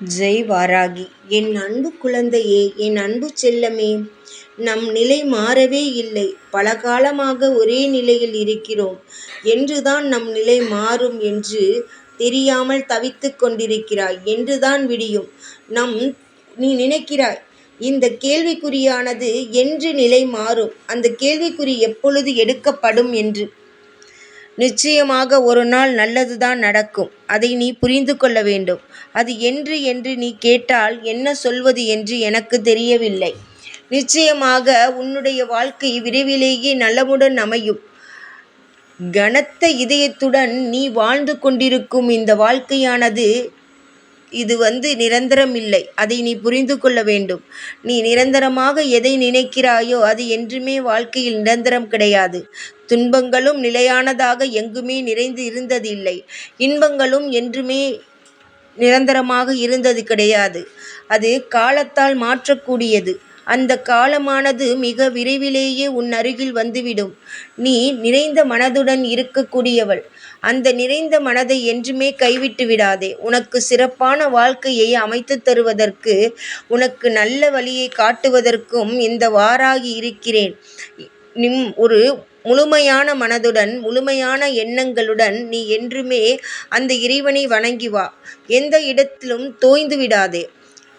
ஜெய் வாராகி என் அன்பு குழந்தையே என் அன்பு செல்லமே நம் நிலை மாறவே இல்லை. பல காலமாக ஒரே நிலையில் இருக்கிறோம். என்றுதான் நம் நிலை மாறும் என்று தெரியாமல் தவித்துக் கொண்டிருக்கிறாய். என்றுதான் விடியும். நம் நீ நினைக்கிறாய் இந்த கேள்விக்குறியானது என்று நிலை மாறும். அந்த கேள்விக்குறி எப்பொழுது எடுக்கப்படும் என்று. நிச்சயமாக ஒரு நாள் நல்லதுதான் நடக்கும். அதை நீ புரிந்து கொள்ள வேண்டும். அது என்று என்று நீ கேட்டால் என்ன சொல்வது என்று எனக்கு தெரியவில்லை. நிச்சயமாக உன்னுடைய வாழ்க்கை விரைவிலேயே நலமுடன் அமையும். கனத்த இதயத்துடன் நீ வாழ்ந்து கொண்டிருக்கும் இந்த வாழ்க்கையானது இது வந்து நிரந்தரம் இல்லை அதை நீ புரிந்து கொள்ள வேண்டும். நீ நிரந்தரமாக எதை நினைக்கிறாயோ அது என்றுமே வாழ்க்கையில் நிரந்தரம் கிடையாது. துன்பங்களும் நிலையானதாக எங்குமே நிறைந்து இருந்ததில்லை. இன்பங்களும் என்றுமே நிரந்தரமாக இருந்தது கிடையாது. அது காலத்தால் மாற்றக்கூடியது. அந்த காலமானது மிக விரைவிலேயே உன் அருகில் வந்துவிடும். நீ நிறைந்த மனதுடன் இருக்கக்கூடியவள். அந்த நிறைந்த மனதை என்றுமே கைவிட்டு விடாதே. உனக்கு சிறப்பான வாழ்க்கையை அமைத்து தருவதற்கு உனக்கு நல்ல வழியை காட்டுவதற்கும் இந்த வாராகி இருக்கிறேன். நிம் ஒரு முழுமையான மனதுடன் முழுமையான எண்ணங்களுடன் நீ என்றுமே அந்த இறைவனை வணங்கி வா. எந்த இடத்திலும் தோய்ந்து விடாதே.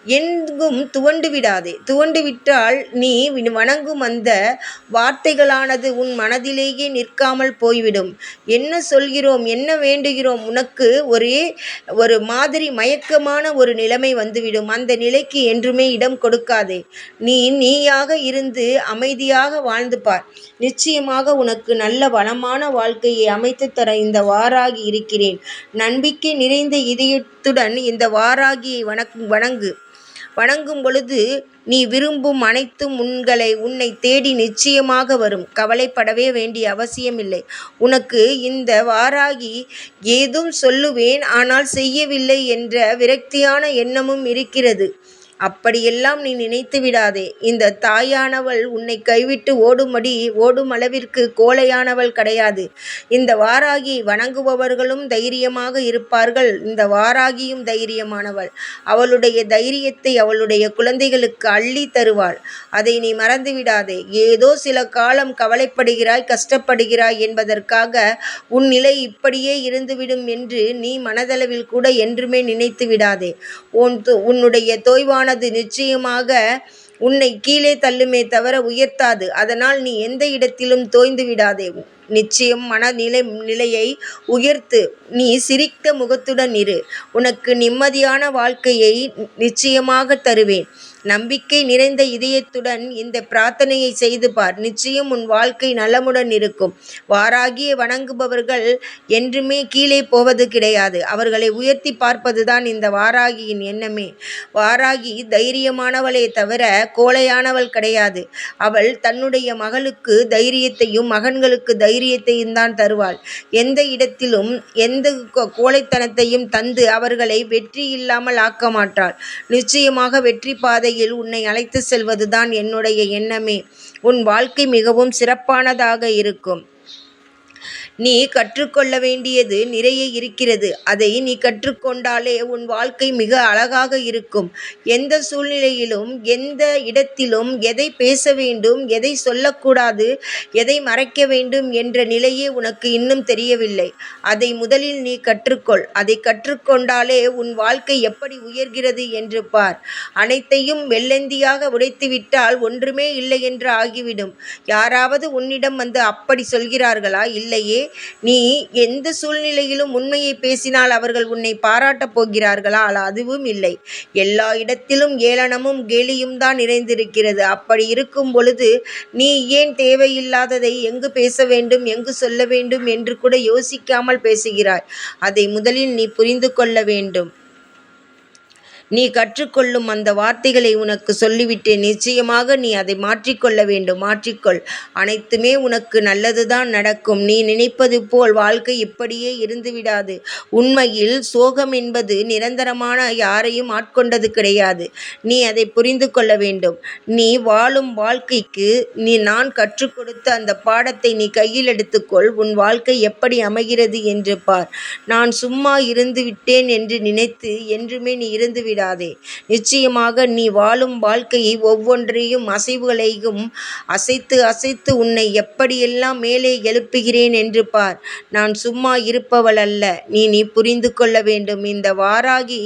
எங்கும் துவண்டு விடாதே துவண்டு விட்டால் நீ வணங்கும் அந்த வார்த்தைகளானது உன் மனதிலேயே நிற்காமல் போய்விடும். என்ன சொல்கிறோம்? என்ன வேண்டுகிறோம்? உனக்கு ஒரே ஒரு மாதிரி மயக்கமான ஒரு நிலைமை வந்துவிடும். அந்த நிலைக்கு என்றுமே இடம் கொடுக்காதே. நீ நீயாக இருந்து அமைதியாக வாழ்ந்து பார். நிச்சயமாக உனக்கு நல்ல வளமான வாழ்க்கையை அமைத்து தர இந்த வாராகி இருக்கிறேன். நம்பிக்கை நிறைந்த இதயத்துடன் இந்த வாராகியை வணக்கு வணங்கு. வணங்கும் பொழுது நீ விரும்பும் அனைத்தும் உங்களை உன்னை தேடி நிச்சயமாக வரும். கவலைப்படவே வேண்டிய அவசியமில்லை. உனக்கு இந்த வாராகி ஏதும் சொல்லுவேன் ஆனால் செய்யவில்லை என்ற விரக்தியான எண்ணமும் இருக்கிறது. அப்படியெல்லாம் நீ நினைத்து விடாதே. இந்த தாயானவள் உன்னை கைவிட்டு ஓடும்படி ஓடும் அளவிற்கு கோழையானவள் கிடையாது. இந்த வாராகி வணங்குபவர்களும் தைரியமாக இருப்பார்கள். இந்த வாராகியும் தைரியமானவள். அவளுடைய தைரியத்தை அவளுடைய குழந்தைகளுக்கு அள்ளி தருவாள். அதை நீ மறந்து விடாதே. ஏதோ சில காலம் கவலைப்படுகிறாய் கஷ்டப்படுகிறாய் என்பதற்காக உன் நிலை இப்படியே இருந்துவிடும் என்று நீ மனதளவில் கூட என்றுமே நினைத்து விடாதே. உன் உன்னுடைய தோய்வான ஆனது நிச்சயமாக உன்னை கீழே தள்ளுமே தவிர உயர்த்தாது. அதனால் நீ எந்த இடத்திலும் தோய்ந்து விடாதே. நிச்சயம் மனநிலை நிலையை உயர்த்து நீ சிரித்த முகத்துடன் இரு. உனக்கு நிம்மதியான வாழ்க்கையை நிச்சயமாக தருவேன். நம்பிக்கை நிறைந்த இதயத்துடன் இந்த பிரார்த்தனையை செய்து பார். நிச்சயம் உன் வாழ்க்கை நலமுடன் இருக்கும். வாராகிய வணங்குபவர்கள் என்றுமே கீழே போவது கிடையாது. அவர்களை உயர்த்தி பார்ப்பதுதான் இந்த வாராகியின் எண்ணமே. வாராகி தைரியமானவளே தவிர கோழையானவள் கிடையாது. அவள் தன்னுடைய மகளுக்கு தைரியத்தையும் மகன்களுக்கு தைரியத்தையும் தான் தருவாள். எந்த இடத்திலும் எந்த கோழைத்தனத்தையும் தந்து அவர்களை வெற்றி இல்லாமல் ஆக்க மாட்டாள் நிச்சயமாக வெற்றி பாதையில் பாதையில் உன்னை அழைத்து செல்வதுதான் என்னுடைய எண்ணமே. உன் வாழ்க்கை மிகவும் சிறப்பானதாக இருக்கும். நீ கற்றுக்கொள்ள வேண்டியது நிறைய இருக்கிறது. அதை நீ கற்றுக்கொண்டாலே உன் வாழ்க்கை மிக அழகாக இருக்கும். எந்த சூழ்நிலையிலும் எந்த இடத்திலும் எதை பேச வேண்டும் எதை சொல்லக்கூடாது எதை மறைக்க வேண்டும் என்ற நிலையே உனக்கு இன்னும் தெரியவில்லை. அதை முதலில் நீ கற்றுக்கொள். அதை கற்றுக்கொண்டாலே உன் வாழ்க்கை எப்படி உயர்கிறது என்று பார். அனைத்தையும் வெள்ளந்தியாக உடைத்துவிட்டால் ஒன்றுமே இல்லை என்று ஆகிவிடும். யாராவது உன்னிடம் வந்து அப்படி சொல்கிறார்களா? இல்லையே. நீ எந்த சூழ்நிலையிலும் உண்மையை பேசினால் அவர்கள் உன்னை பாராட்டப் போகிறார்களா? அதுவும் இல்லை. எல்லா இடத்திலும் ஏளனமும் கேலியும் தான் நிறைந்திருக்கிறது. அப்படி இருக்கும் பொழுது நீ ஏன் தேவையில்லாததை எங்கு பேச வேண்டும் எங்கு சொல்ல வேண்டும் என்று கூட யோசிக்காமல் பேசுகிறாய். அதை முதலில் நீ புரிந்து கொள்ள வேண்டும். நீ கற்றுக்கொள்ளும் அந்த வார்த்தைகளை உனக்கு சொல்லிவிட்டேன் நிச்சயமாக நீ அதை மாற்றிக்கொள்ள வேண்டும். மாற்றிக்கொள். அனைத்துமே உனக்கு நல்லதுதான் நடக்கும். நீ நினைப்பது போல் வாழ்க்கை இப்படியே இருந்துவிடாது. உண்மையில் சோகம் என்பது நிரந்தரமான யாரையும் ஆட்கொண்டது கிடையாது. நீ அதை புரிந்து கொள்ள வேண்டும். நீ வாழும் வாழ்க்கைக்கு நீ நான் கற்றுக் கொடுத்த அந்த பாடத்தை நீ கையில் எடுத்துக்கொள். உன் வாழ்க்கை எப்படி அமைகிறது என்று பார். நான் சும்மா இருந்து விட்டேன் என்று நினைத்து என்றுமே நீ இருந்து விட விடாதே. நிச்சயமாக நீ வாழும் வாழ்க்கையை ஒவ்வொன்றையும் அசைவுகளையும் அசைத்து அசைத்து உன்னை எப்படியெல்லாம் மேலே எழுப்புகிறேன் என்று பார். நான் சும்மா இருப்பவள் அல்ல. நீ நீ புரிந்து கொள்ள வேண்டும். இந்த வாராகி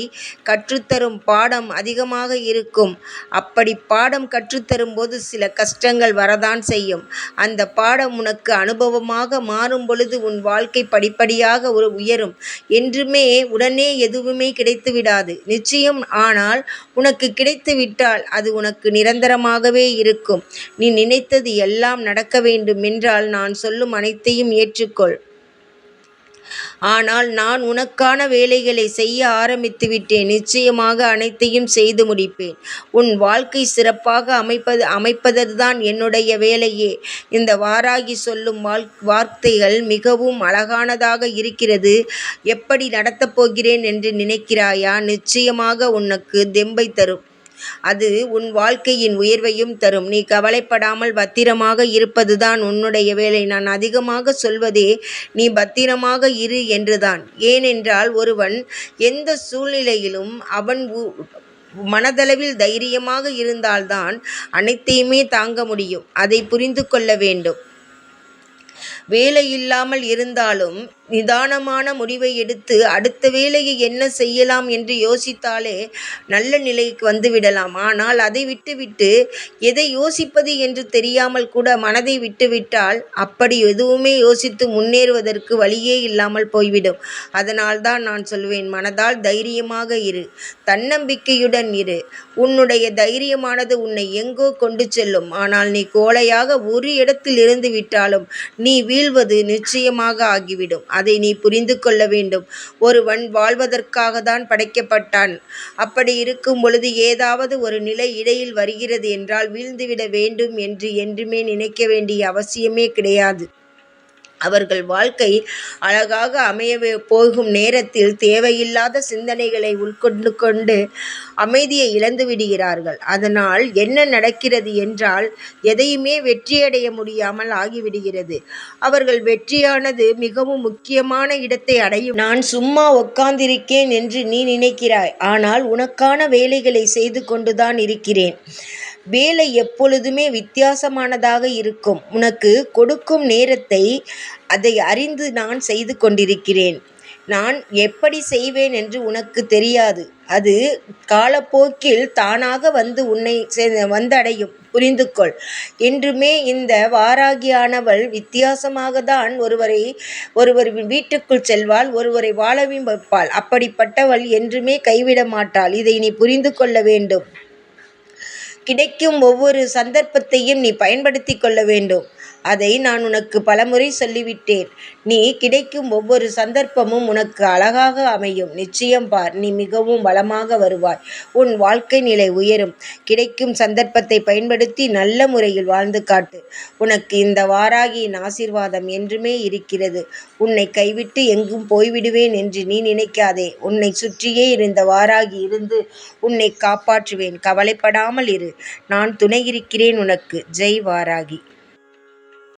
கற்றுத்தரும் பாடம் அதிகமாக இருக்கும். அப்படிப் பாடம் கற்றுத்தரும் போது சில கஷ்டங்கள் வரதான் செய்யும். அந்த பாடம் உனக்கு அனுபவமாக மாறும் பொழுது உன் வாழ்க்கை படிப்படியாக உயரும். என்றுமே உடனே எதுவுமே கிடைத்துவிடாது. நிச்சயம் ஆனால் உனக்கு கிடைத்துவிட்டால் அது உனக்கு நிரந்தரமாகவே இருக்கும். நீ நினைத்தது எல்லாம் நடக்க வேண்டும் என்றால் நான் சொல்லும் அனைத்தையும் ஏற்றுக்கொள். ஆனால் நான் உனக்கான வேலைகளை செய்ய ஆரம்பித்துவிட்டேன். நிச்சயமாக அனைத்தையும் செய்து முடிப்பேன். உன் வாழ்க்கை சிறப்பாக அமைப்பது அமைப்பதுதான் என்னுடைய வேலையே. இந்த வாராகி சொல்லும் வார்த்தைகள் மிகவும் அழகானதாக இருக்கிறது. எப்படி நடத்தப் போகிறேன் என்று நினைக்கிறாயா? நிச்சயமாக உனக்கு தெம்பை தரும். அது உன் வாழ்க்கையின் உயர்வையும் தரும். நீ கவலைப்படாமல் பத்திரமாக இருப்பதுதான் உன்னுடைய வேலை. நான் அதிகமாக சொல்வதே நீ பத்திரமாக இரு என்றுதான். ஏனென்றால் ஒருவன் எந்த சூழ்நிலையிலும் அவன் மனதளவில் தைரியமாக இருந்தால்தான் அனைத்தையுமே தாங்க முடியும். அதை புரிந்து கொள்ள வேண்டும். வேலை இல்லாமல் இருந்தாலும் நிதானமான முடிவை எடுத்து அடுத்த வேலையை என்ன செய்யலாம் என்று யோசித்தாலே நல்ல நிலைக்கு வந்துவிடலாம். ஆனால் அதை விட்டுவிட்டு எதை யோசிப்பது என்று தெரியாமல் கூட மனதை விட்டுவிட்டால் அப்படி எதுவுமே யோசித்து முன்னேறுவதற்கு வழியே இல்லாமல் போய்விடும். அதனால்தான் நான் சொல்வேன் மனதால் தைரியமாக இரு. தன்னம்பிக்கையுடன் இரு. உன்னுடைய தைரியமானது உன்னை எங்கோ கொண்டு செல்லும். ஆனால் நீ கோழையாக ஒரு இடத்தில் இருந்து விட்டாலும் நீ வீ வீழ்வது நிச்சயமாக ஆகிவிடும். அதை நீ புரிந்து கொள்ள வேண்டும். ஒருவன் வாழ்வதற்காகத்தான் படைக்கப்பட்டான். அப்படி இருக்கும் பொழுது ஏதாவது ஒரு நிலை இடையில் வருகிறது என்றால் வீழ்ந்துவிட வேண்டும் என்று என்றுமே நினைக்க வேண்டிய அவசியமே கிடையாது. அவர்கள் வாழ்க்கை அழகாக அமையவே போகும் நேரத்தில் தேவையில்லாத சிந்தனைகளை உட்கொண்டு கொண்டு அமைதியை இழந்து விடுகிறார்கள் அதனால் என்ன நடக்கிறது என்றால் எதையுமே வெற்றியடைய முடியாமல் ஆகிவிடுகிறது. அவர்கள் வெற்றியானது மிகவும் முக்கியமான இடத்தை அடையும். நான் சும்மா உட்கார்ந்திருக்கேன் என்று நீ நினைக்கிறாய். ஆனால் உனக்கான வேலைகளை செய்து கொண்டுதான் இருக்கிறேன். வேலை எப்பொழுதுமே வித்தியாசமானதாக இருக்கும். உனக்கு கொடுக்கும் நேரத்தை அதை அறிந்து நான் செய்து கொண்டிருக்கிறேன். நான் எப்படி செய்வேன் என்று உனக்கு தெரியாது. அது காலப்போக்கில் தானாக வந்து உன்னை வந்தடையும். புரிந்து கொள். என்றுமே இந்த வாராகியானவள் வித்தியாசமாக தான் ஒருவரை ஒருவர் வீட்டுக்குள் செல்வாள். ஒருவரை வாழவும் வைப்பாள். அப்படிப்பட்டவள் என்றுமே கைவிட மாட்டாள். இதை நீ புரிந்து கொள்ள வேண்டும். கிடைக்கும் ஒவ்வொரு சந்தர்ப்பத்தையும் நீ பயன்படுத்திக் கொள்ள வேண்டும். அதை நான் உனக்கு பலமுறை சொல்லிவிட்டேன். நீ கிடைக்கும் ஒவ்வொரு சந்தர்ப்பமும் உனக்கு அழகாக அமையும். நிச்சயம் பார். நீ மிகவும் வளமாக வருவாய். உன் வாழ்க்கை நிலை உயரும். கிடைக்கும் சந்தர்ப்பத்தை பயன்படுத்தி நல்ல முறையில் வாழ்ந்து காட்டு. உனக்கு இந்த வாராகியின் ஆசீர்வாதம் என்றுமே இருக்கிறது. உன்னை கைவிட்டு எங்கும் போய்விடுவேன் என்று நீ நினைக்காதே. உன்னை சுற்றியே இருந்த வாராகி இருந்து உன்னை காப்பாற்றுவேன். கவலைப்படாமல் இரு. நான் துணை இருக்கிறேன் உனக்கு. ஜெய் வாராகி.